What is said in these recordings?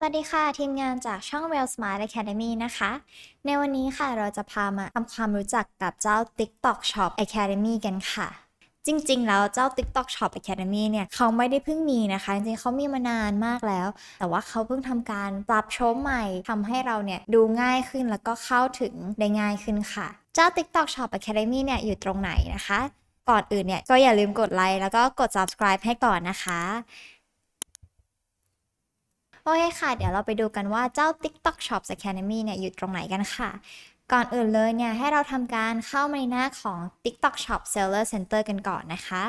สวัสดีค่ะ ทีมงานจากช่อง Well Smart Academy นะคะ ในวันนี้ค่ะเราจะพามาทำความรู้จักกับเจ้า TikTok Shop Academy กันค่ะ จริงๆ แล้วเจ้า TikTok Shop Academy เนี่ยเขาไม่ได้เพิ่งมีนะคะ จริงๆเขามีมานานมากแล้ว แต่ว่าเขาเพิ่งทำการปรับโฉมใหม่ทำให้เราเนี่ยดูง่ายขึ้นแล้วก็เข้าถึงได้ง่ายขึ้นค่ะ เจ้า TikTok Shop Academy เนี่ยอยู่ตรงไหนนะคะ ก่อนอื่นเนี่ยก็อย่าลืมกดไลค์แล้วก็กด subscribe ให้ก่อนนะคะ โอเคค่ะ เดี๋ยวเราไปดูกันว่าเจ้า TikTok Shops Academy เนี่ยอยู่ตรงไหนกันค่ะ ก่อนอื่นเลยเนี่ยให้เราทำการเข้ามาในหน้าของ TikTok Shop Seller Center กันก่อนนะคะ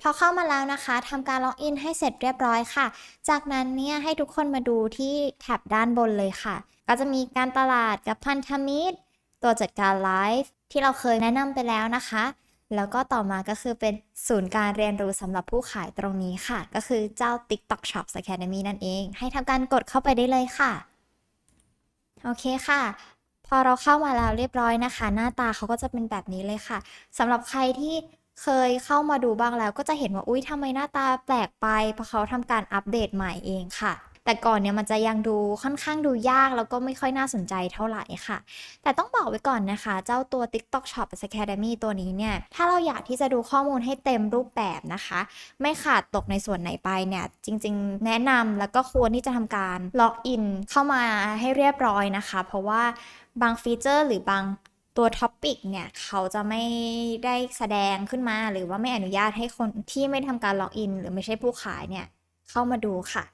พอเข้ามาแล้วนะคะทำการล็อกอินให้เสร็จเรียบร้อยค่ะ จากนั้นเนี่ยให้ทุกคนมาดูที่แท็บด้านบนเลยค่ะ ก็จะมีการตลาดกับพันธมิตร ตัวจัดการไลฟ์ที่เราเคยแนะนำไปแล้วนะคะ แล้วก็ต่อมาก็คือเป็นศูนย์การเรียนรู้สำหรับผู้ขายตรงนี้ค่ะ ก็คือเจ้า TikTok Shops Academy นั่นเอง ให้ทำการกดเข้าไปได้เลยค่ะ โอเคค่ะ พอเราเข้ามาแล้วเรียบร้อยนะคะ หน้าตาเขาก็จะเป็นแบบนี้เลยค่ะสำหรับใครที่เคยเข้ามาดูบ้างแล้วก็จะเห็นว่า อุ้ยทำไมหน้าตาแปลกไป เพราะเขาทำการอัปเดตใหม่เองค่ะ แต่ก่อนเนี่ยมันจะยังดูค่อนข้างดูยากแล้วก็ไม่ค่อยน่าสนใจเท่าไหร่ค่ะ แต่ต้องบอกไว้ก่อนนะคะ เจ้าตัว TikTok Shop Academy ตัวนี้เนี่ย ถ้าเราอยากที่จะดูข้อมูลให้เต็มรูปแบบนะคะ ไม่ขาดตกในส่วนไหนไปเนี่ย จริง ๆ แนะนำแล้วก็ควรที่จะทำการล็อกอินเข้ามาให้เรียบร้อยนะคะ เพราะว่าบางฟีเจอร์หรือบางตัวท็อปิกเนี่ย เขาจะไม่ได้แสดงขึ้นมา หรือว่าไม่อนุญาตให้คนที่ไม่ทำการล็อกอิน หรือไม่ใช่ผู้ขายเนี่ย เข้ามาดูค่ะ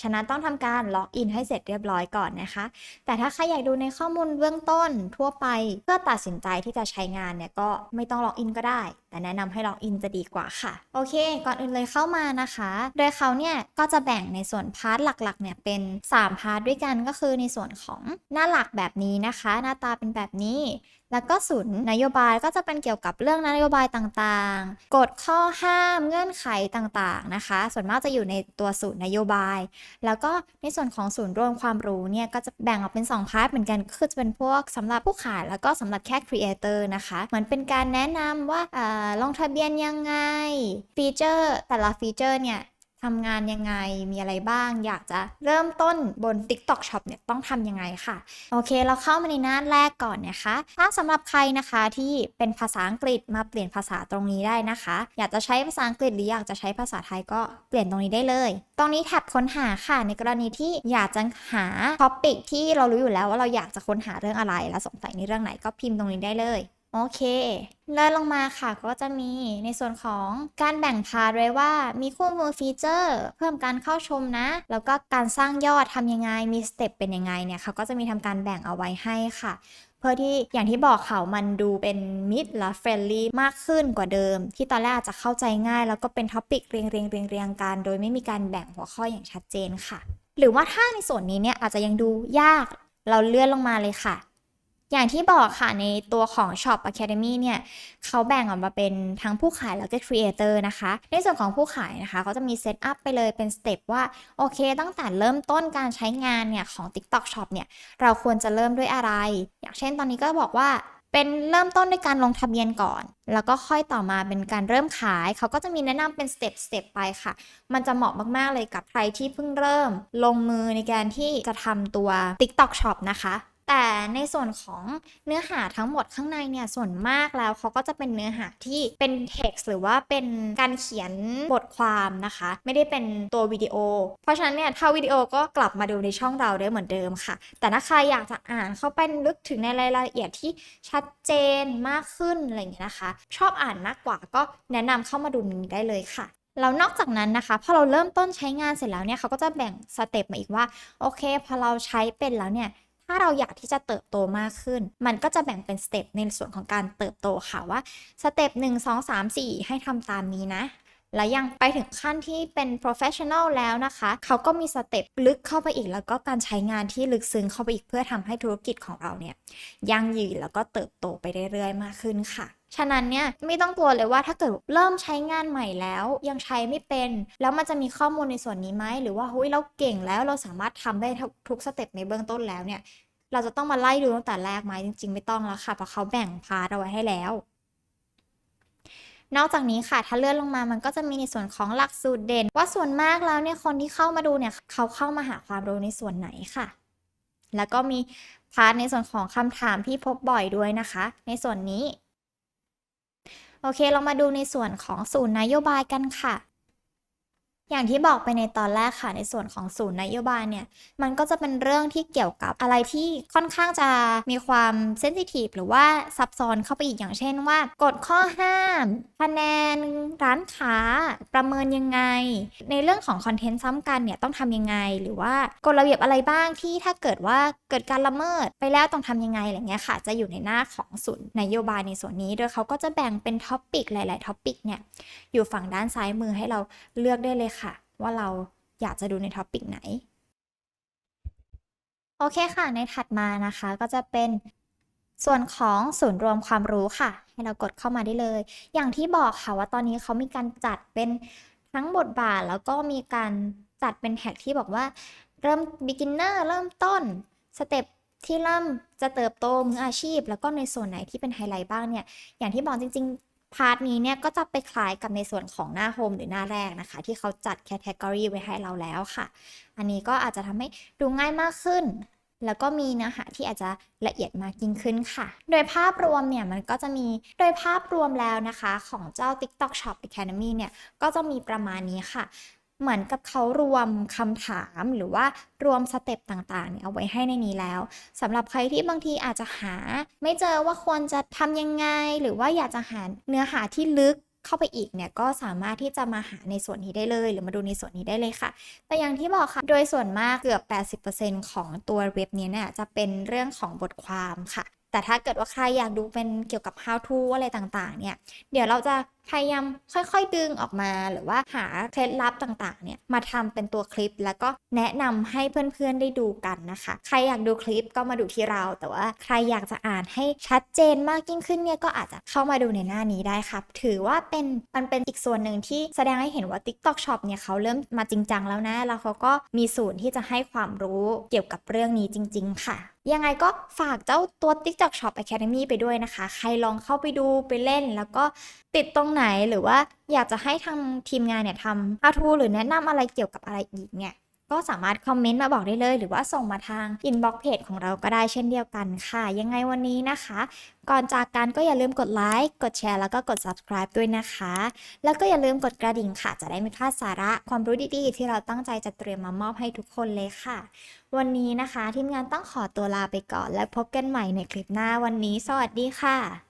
ฉะนั้นต้องทำการล็อกอินให้เสร็จเรียบร้อยก่อนนะคะ แต่ถ้าใครอยากดูในข้อมูลเบื้องต้นทั่วไป เพื่อตัดสินใจที่จะใช้งานเนี่ยก็ไม่ต้องล็อกอินก็ได้ แต่แนะนำให้ล็อกอินจะดีกว่าค่ะ โอเค ก่อนอื่นเลยเข้ามานะคะ โดยเขาเนี่ยก็จะแบ่งในส่วนพาร์ทหลักๆเนี่ยเป็น 3 พาร์ทด้วยกันก็คือในส่วนของหน้าหลักแบบนี้นะคะ หน้าตาเป็นแบบนี้ แล้วก็ศูนย์นโยบายก็จะเป็นเกี่ยวกับเรื่องนโยบายต่างๆ กฎข้อห้ามเงื่อนไขต่างๆนะคะ ส่วนมากจะอยู่ในตัวศูนย์นโยบาย แล้วก็ในส่วนของศูนย์รวมความรู้เนี่ยก็จะแบ่งออกเป็น2พาร์ทเหมือนกันคือจะเป็นพวกสำหรับผู้ขายแล้วก็สำหรับแค่ครีเอเตอร์นะคะเหมือนเป็นการแนะนำว่าอาลงทะเบียนยังไงฟีเจอร์แต่ละฟีเจอร์เนี่ย ทำงานยังไงมีอะไรบ้าง อยากจะเริ่มต้นบน TikTok Shop เนี่ยต้องทำยังไงค่ะ โอเค เราเข้ามาในหน้าแรกก่อนนะคะ ถ้าสำหรับใครนะคะที่เป็นภาษาอังกฤษมาเปลี่ยนภาษาตรงนี้ได้นะคะ อยากจะใช้ภาษาอังกฤษหรืออยากจะใช้ภาษาไทยก็เปลี่ยนตรงนี้ได้เลย ตรงนี้แท็บค้นหาค่ะ ในกรณีที่อยากจะหาท็อปิกที่เรารู้อยู่แล้วว่าเราอยากจะค้นหาเรื่องอะไร และสงสัยในเรื่องไหนก็พิมพ์ตรงนี้ได้เลย โอเคเลื่อนลงมาค่ะก็จะมีในส่วนของการแบ่งพาร์ทไว้ว่า มีคู่มือฟีเจอร์ เพิ่มการเข้าชมนะ แล้วก็การสร้างยอดทำยังไง มีสเต็ปเป็นยังไงเนี่ยเขาก็จะมีทำการแบ่งเอาไว้ให้ค่ะ เพื่อที่อย่างที่บอกเขามันดูเป็นมิดและเฟรนลี่มากขึ้นกว่าเดิม ที่ตอนแรกอาจจะเข้าใจง่าย แล้วก็เป็นท็อปิกเรียงเรียงเรียงเรียงกัน โดยไม่มีการแบ่งหัวข้ออย่างชัดเจนค่ะ หรือว่าถ้าในส่วนนี้เนี่ยอาจจะยังดูยากเราเลื่อนลงมาเลยค่ะ อย่างที่บอกค่ะในตัวของ Shop Academy เนี่ยเขาแบ่งออกมาเป็นทั้งผู้ขายแล้วก็ Creator นะคะ ในส่วนของผู้ขายนะคะเขาจะมีเซตอัพไปเลยเป็นสเต็ปว่า โอเค ตั้งแต่เริ่มต้นการใช้งานเนี่ยของ TikTok Shop เนี่ยเราควรจะเริ่มด้วยอะไร อย่างเช่นตอนนี้ก็บอกว่าเป็นเริ่มต้นด้วยการลงทะเบียนก่อน แล้วก็ค่อยต่อมาเป็นการเริ่มขาย เขาก็จะมีแนะนำเป็นสเต็ปสเต็ปไปค่ะ มันจะเหมาะมาก ๆ เลยกับใครที่เพิ่งเริ่ม ลงมือในการที่จะทำตัว TikTok Shop นะคะ แต่ในส่วนของเนื้อหาทั้งหมดข้างในเนี่ยส่วนมากแล้วเขาก็จะเป็นเนื้อหาที่เป็น text หรือว่าเป็นการเขียนบทความนะคะ ไม่ได้เป็นตัววิดีโอ เพราะฉะนั้นเนี่ยถ้าวิดีโอก็กลับมาดูในช่องเราได้เหมือนเดิมค่ะ แต่ถ้าใครอยากจะอ่านเข้าไปลึกถึงในรายละเอียดที่ชัดเจนมากขึ้นอะไรอย่างเงี้ยนะคะ ชอบอ่านมากกว่าก็แนะนำเข้ามาดูนี้ได้เลยค่ะแล้วนอกจากนั้นนะคะพอเราเริ่มต้นใช้งานเสร็จแล้วเนี่ยเขาก็จะแบ่งสเต็ปมาอีกว่า โอเค พอเราใช้เป็นแล้วเนี่ย ถ้าเราอยากที่จะเติบโตมากขึ้น มันก็จะแบ่งเป็นสเต็ปในส่วนของการเติบโตค่ะว่าสเต็ปหนึ่งสองสามสี่ให้ทำตามนี้นะและยังไปถึงขั้นที่เป็น professional แล้วนะคะ เขาก็มีสเต็ปลึกเข้าไปอีก แล้วก็การใช้งานที่ลึกซึ้งเข้าไปอีกเพื่อทำให้ธุรกิจของเราเนี่ยยั่งยืนแล้วก็เติบโตไปเรื่อยๆมากขึ้นค่ะ ฉะนั้นเนี่ยไม่ต้องกลัวเลยว่าถ้าเกิดเริ่มใช้งานใหม่แล้ว ยังใช้ไม่เป็น แล้วมันจะมีข้อมูลในส่วนนี้ไหมหรือว่าเฮ้ยเราเก่งแล้วเราสามารถทำได้ทุกสเต็ปในเบื้องต้นแล้วเนี่ยเราจะต้องมาไล่ดูตั้งแต่แรกไหมจริง ๆ ไม่ต้องแล้วค่ะเพราะเขาแบ่งพาร์ทเอาไว้ให้แล้ว นอกจากนี้ค่ะถ้าเลื่อนลงมามันก็จะมีในส่วนของหลักสูตรเด่น ว่าส่วนมากแล้วเนี่ยคนที่เข้ามาดูเนี่ยเขาเข้ามาหาความรู้ในส่วนไหนค่ะ แล้วก็มีพาร์ทในส่วนของคำถามที่พบบ่อยด้วยนะคะ ในส่วนนี้ โอเค เรามาดูในส่วนของศูนย์นโยบายกันค่ะ อย่างที่บอกไปในตอนแรกค่ะในส่วนของศูนย์นโยบายเนี่ย มันก็จะเป็นเรื่องที่เกี่ยวกับอะไรที่ค่อนข้างจะมีความเซนซิทีฟหรือว่าซับซ้อนเข้าไปอีกอย่างเช่นว่ากฎข้อห้ามคะแนนร้านค้าประเมินยังไง ในเรื่องของคอนเทนต์ซ้ำกันเนี่ยต้องทำยังไง หรือว่ากฎระเบียบอะไรบ้างที่ถ้าเกิดว่าเกิดการละเมิดไปแล้วต้องทำยังไงอะไรเงี้ยค่ะ จะอยู่ในหน้าของศูนย์นโยบายในส่วนนี้ โดยเขาก็จะแบ่งเป็นท็อปปิกหลาย ๆ ท็อปปิกเนี่ยอยู่ฝั่งด้านซ้ายมือให้เราเลือกได้เลยค่ะว่าเราอยากจะดูในท็อปปิกไหน โอเคค่ะ ในถัดมานะคะก็จะเป็นส่วนของศูนย์รวมความรู้ค่ะ ให้เรากดเข้ามาได้เลย อย่างที่บอกค่ะว่าตอนนี้เขามีการจัดเป็นทั้งบทบาทแล้วก็มีการจัดเป็นแท็กที่บอกว่าเริ่ม beginner เริ่มต้นสเต็ปที่เริ่มจะเติบโตมืออาชีพ แล้วก็ในส่วนไหนที่เป็นไฮไลท์บ้างเนี่ย อย่างที่บอกจริง ๆ พาร์ทนี้เนี่ยก็จะไปคล้ายกับในส่วนของหน้าโฮมหรือหน้าแรกนะคะ ที่เขาจัดแคตตากรีไว้ให้เราแล้วค่ะ อันนี้ก็อาจจะทำให้ดูง่ายมากขึ้น แล้วก็มีเนื้อหาที่อาจจะละเอียดมากยิ่งขึ้นค่ะ โดยภาพรวมเนี่ยมันก็จะมีโดยภาพรวมแล้วนะคะ ของเจ้า TikTok Shop Academy เนี่ยก็จะมีประมาณนี้ค่ะ เหมือนกับเขารวมคำถามหรือว่ารวมสเต็ปต่างๆเนี่ยเอาไว้ให้ในนี้แล้วสำหรับใครที่บางทีอาจจะหา ไม่เจอว่าควรจะทำยังไง หรือว่าอยากจะหาเนื้อหาที่ลึกเข้าไปอีกเนี่ยก็สามารถที่จะมาหาในส่วนนี้ได้เลย หรือมาดูในส่วนนี้ได้เลยค่ะ แต่อย่างที่บอกค่ะ โดยส่วนมากเกือบ 80%ของตัวเว็บนี้เนี่ยจะเป็นเรื่องของบทความค่ะ แต่ถ้าเกิดว่าใครอยากดูเป็นเกี่ยวกับ how to อะไรต่างๆ เนี่ย เดี๋ยวเราจะพยายามค่อยๆดึงออกมาหรือว่าหาเคล็ดลับต่างๆเนี่ยมาทำเป็นตัวคลิป แล้วก็แนะนำให้เพื่อนๆได้ดูกันนะคะ ใครอยากดูคลิปก็มาดูที่เรา แต่ว่าใครอยากจะอ่านให้ชัดเจนมากยิ่งขึ้นเนี่ยก็อาจจะเข้ามาดูในหน้านี้ได้ครับ ถือว่าเป็นมันเป็นอีกส่วนหนึ่งที่แสดงให้เห็นว่า TikTok Shop เนี่ยเขาเริ่มมาจริงจังแล้วนะ แล้วเขาก็มีศูนย์ที่จะให้ความรู้เกี่ยวกับเรื่องนี้จริง ๆ ค่ะยังไงก็ฝากเจ้าตัว TikTok Shop Academy ไปด้วยนะคะ ใครลองเข้าไปดูไปเล่น แล้วก็ติดตรงไหนหรือว่าอยากจะให้ทางทีมงานเนี่ยทำ how to หรือแนะนำอะไรเกี่ยวกับอะไรอีกเนี่ยก็สามารถคอมเมนต์มาบอกได้เลย หรือว่าส่งมาทางอินบ็อกเพจของเราก็ได้เช่นเดียวกันค่ะ ยังไงวันนี้นะคะ ก่อนจากกันก็อย่าลืมกดไลค์กดแชร์แล้วก็กด subscribe ด้วยนะคะ แล้วก็อย่าลืมกดกระดิ่งค่ะ จะได้ไม่พลาดสาระความรู้ดีๆ ที่เราตั้งใจจะเตรียมมามอบให้ทุกคนเลยค่ะ วันนี้นะคะ ทีมงานต้องขอตัวลาไปก่อน และพบกันใหม่ในคลิปหน้าวันนี้ สวัสดีค่ะ